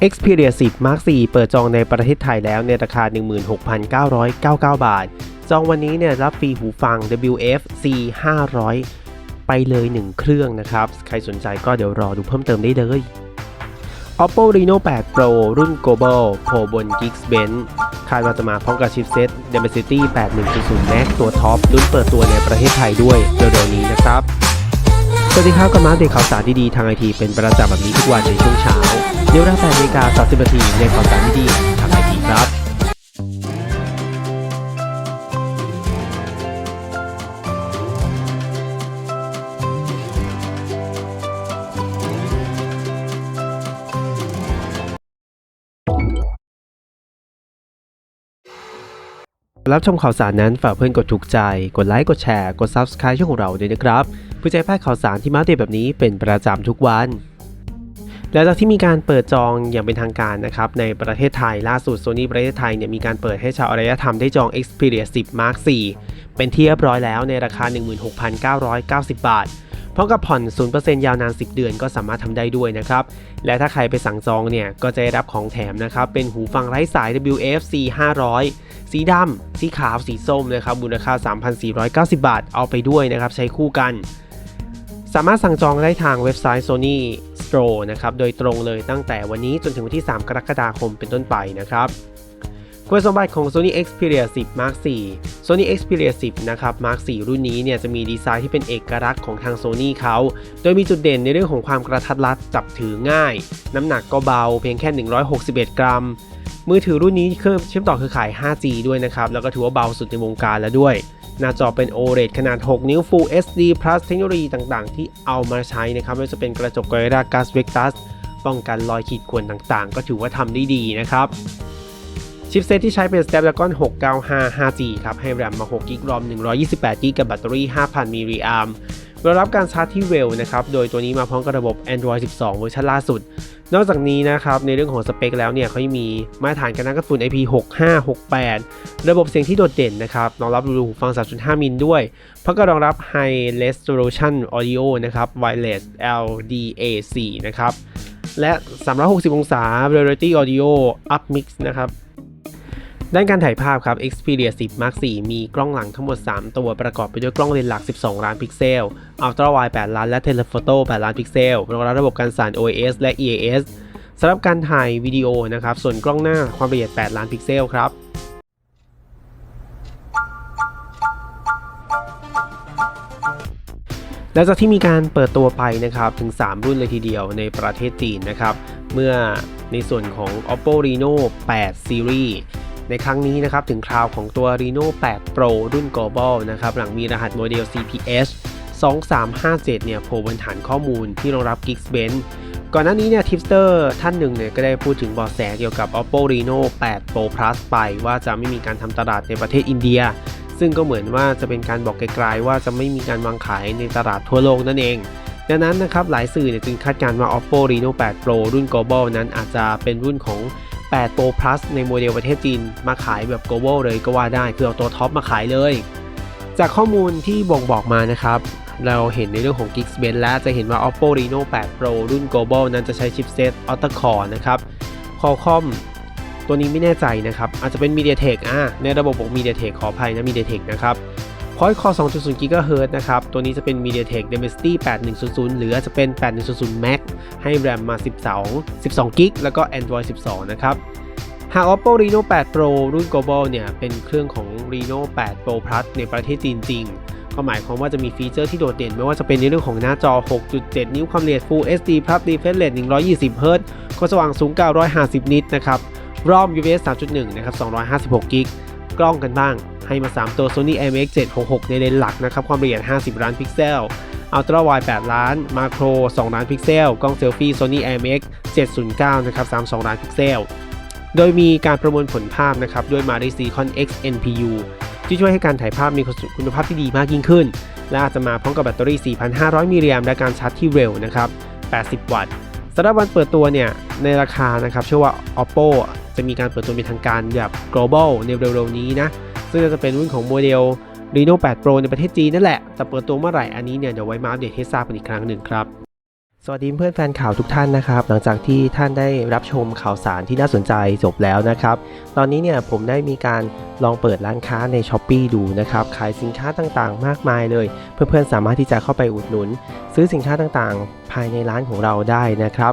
Xperia 10 Mark 4 เปิดจองในประเทศไทยแล้วในราคา 16,999 บาท จองวันนี้เนี่ยรับฟรีหูฟัง WF C 500 ไปเลย 1 เครื่องนะครับ ใครสนใจก็เดี๋ยวรอดูเพิ่มเติมได้เลย Oppo Reno 8 Pro รุ่น Global Pro บน Geekbench คาดว่าจะมาพร้อมกับชิปเซ็ต Dimensity 8100 Max ตัวท็อปรุ่นเปิดตัวในประเทศไทยด้วยเร็วๆนี้นะครับ สวัสดีครับกับมาอัปเดตข่าวสารดีๆทางไอทีเป็นประจำแบบนี้ทุกวันในช่วงเช้าเดี๋ยวเวลา8นาฬิกา30นาทีในข่าวสารดีๆทางไอทีครับรับชมข่าวสารนั้นฝากเพื่อนกดถูกใจ กดไลค์ กดแชร์ กด Subscribe ช่องของเราด้วยนะครับ เพื่อจะให้พลาดข่าวสารที่มาเดตแบบนี้เป็นประจำทุกวันหลังจากที่มีการเปิดจองอย่างเป็นทางการนะครับในประเทศไทยล่าสุด Sony ประเทศไทยเนี่ยมีการเปิดให้ชาวอารยธรรมได้จอง Xperia 10 Mark 4 เป็นที่เรียบร้อยแล้วในราคา 16,990 บาทพร้อมกับผ่อน 0%ยาวนาน 10 เดือนก็สามารถทำได้ด้วยนะครับ และถ้าใครไปสั่งจองเนี่ย ก็จะได้รับของแถมนะครับ เป็นหูฟังไร้สาย WF-C 500 สีดำ สีขาว สีส้มนะครับ มูลค่า 3,490 บาท เอาไปด้วยนะครับ ใช้คู่กัน สามารถสั่งจองได้ทางเว็บไซต์ Sony Store นะครับ โดยตรงเลยตั้งแต่วันนี้จนถึงวันที่ 3 กรกฎาคมเป็นต้นไปนะครับคุณสมบัติของ Sony Xperia 10 Mark 4 Sony Xperia 10 นะครับ Mark 4 รุ่นนี้เนี่ยจะมีดีไซน์ที่เป็นเอกลักษณ์ของทาง Sony เขา โดยมีจุดเด่นในเรื่องของความกระทัดรัดจับถือง่าย น้ำหนักก็เบาเพียงแค่ 161 กรัม มือถือรุ่นนี้เครื่องเชื่อมต่อเครือข่าย 5G ด้วยนะครับ แล้วก็ถือว่าเบาสุดในวงการแล้วด้วย หน้าจอเป็น OLED ขนาด 6 นิ้ว Full HD Plus เทคโนโลยีต่างๆ ที่เอามาใช้นะครับไม่ว่าจะเป็นกระจก Gorilla Glass Victus ป้องกันรอยขีดข่วนต่างๆ ก็ถือว่าทำได้ดีนะครับชิปเซตที่ใช้เป็น Snapdragon 695 5G ครับ ให้แรมมา6 g b รอม128 g b กับแบตเตอรี่ 5,000 มิลลิแอม รองรับการชาร์จที่เร็วนะครับ โดยตัวนี้มาพร้อมกับระบบ Android 12 เวอร์ชันล่าสุด นอกจากนี้นะครับในเรื่องของสเปคแล้วเนี่ยเขายังมีมาตรฐานการนักกระสุน IP6568 ระบบเสียงที่โดดเด่นนะครับรองรับรูหูฟัง 3.5 มิลด้วยพราะก็รองรับ High Resolution Audio นะครับ Wireless LDAC นะครับและ 360 องศา Reality Audio Up Mix นะครับ ด้านการถ่ายภาพครับ Xperia 10 Mark 4 มีกล้องหลังทั้งหมด 3 ตัวประกอบไปด้วยกล้องเลนส์หลัก 12 ล้านพิกเซล Ultra Wide 8 ล้าน และ Telephoto 8 ล้านพิกเซลรองรับระบบการสั่น OIS และ EAS สำหรับการถ่ายวิดีโอนะครับ ส่วนกล้องหน้าความละเอียด 8 ล้านพิกเซลครับหลังจากที่มีการเปิดตัวไปนะครับถึง 3 รุ่นเลยทีเดียวในประเทศจีนนะครับ เมื่อในส่วนของ Oppo Reno 8 Series ในครั้งนี้นะครับถึงคราวของตัว Reno 8 Pro รุ่น Global นะครับหลังมีรหัสโมเดล CPH 2357 เนี่ยโผล่บนฐานข้อมูลที่รองรับ Geekbench ก่อนหน้านี้เนี่ยทิปสเตอร์ท่านหนึ่งเนี่ยก็ได้พูดถึงเบาะแสเกี่ยวกับ Oppo Reno 8 Pro Plus ไปว่าจะไม่มีการทำตลาดในประเทศอินเดีย ซึ่งก็เหมือนว่าจะเป็นการบอกไกลๆว่าจะไม่มีการวางขายในตลาดทั่วโลกนั่นเอง ดังนั้นนะครับหลายสื่อเนี่ยจึงคาดการณ์ว่า Oppo Reno 8 Pro รุ่น Global นั้นอาจจะเป็นรุ่นของ 8 Pro Plus ในโมเดลประเทศจีน มาขายแบบ global เลยก็ว่าได้ คือเอาตัวท็อปมาขายเลย จากข้อมูลที่บ่งบอกมานะครับ เราเห็นในเรื่องของ Geekbench และจะเห็นว่า Oppo Reno 8 Pro รุ่น Global นั้นจะใช้ชิปเซต Octa Core นะครับ Qualcomm ตัวนี้ไม่แน่ใจนะครับ อาจจะเป็น MediaTek อะในระบบบอก MediaTek ขออภัยนะ MediaTek นะครับ Quad Core 2.0 GHz นะครับ ตัวนี้จะเป็น MediaTek Dimensity 8100 หรืออาจจะเป็น 8100 Max ให้ RAM มา 12 12 g b แล้วก็ Android 12 นะครับ หาก Oppo Reno 8 Pro รุ่น Global เนี่ย เป็นเครื่องของ Reno 8 Pro Plus ในประเทศจีนจริง ก็หมายความว่าจะมีฟีเจอร์ที่โดดเด่น ไม่ว่าจะเป็นในเรื่องของหน้าจอ 6.7 นิ้วความละเอียด Full HD Plus Refresh Rate 120 Hz ความสว่างสูง 950 นิตนะครับ ROM UFS 3.1 นะครับ 256กิก กล้องกันบ้าง ให้มา 3 ตัว Sony IMX 766 ในเลนส์หลักนะครับ ความละเอียด 50 ล้านพิกเซล Ultra Wide 8 ล้าน Macro 2 ล้านพิกเซล กล้องเซลฟี่ Sony IMX 709 นะครับ32 ล้านพิกเซล โดยมีการประมวลผลภาพนะครับด้วย Mari Silicon X NPU ที่ช่วยให้การถ่ายภาพมีคุณภาพที่ดีมากยิ่งขึ้น และอาจจะมาพร้อมกับแบตเตอรี่ 4,500 มิลลิแอมและการชาร์จที่เร็วนะครับ 80 วัตต์สำหรับวันเปิดตัวเนี่ย ในราคานะครับเชื่อว่า Oppo จะมีการเปิดตัวเป็นทางการแบบ global ในเร็วๆนี้นะ ซึ่งจะเป็นรุ่นของโมเดล Reno 8 Pro ในประเทศจีนนั่นแหละ แต่เปิดตัวเมื่อไหร่อันนี้เนี่ยเดี๋ยวไว้มาอัปเดตให้ทราบกันอีกครั้งหนึ่งครับสวัสดีเพื่อนแฟนข่าวทุกท่านนะครับ หลังจากที่ท่านได้รับชมข่าวสารที่น่าสนใจจบแล้วนะครับ ตอนนี้เนี่ยผมได้มีการลองเปิดร้านค้าใน s h อ p e e ดูนะครับ ขายสินค้าต่างๆ มากมายเลย เพื่อนๆสามารถที่จะเข้าไปอุดหนุน ซื้อสินค้าต่างๆ ภายในร้านของเราได้นะครับ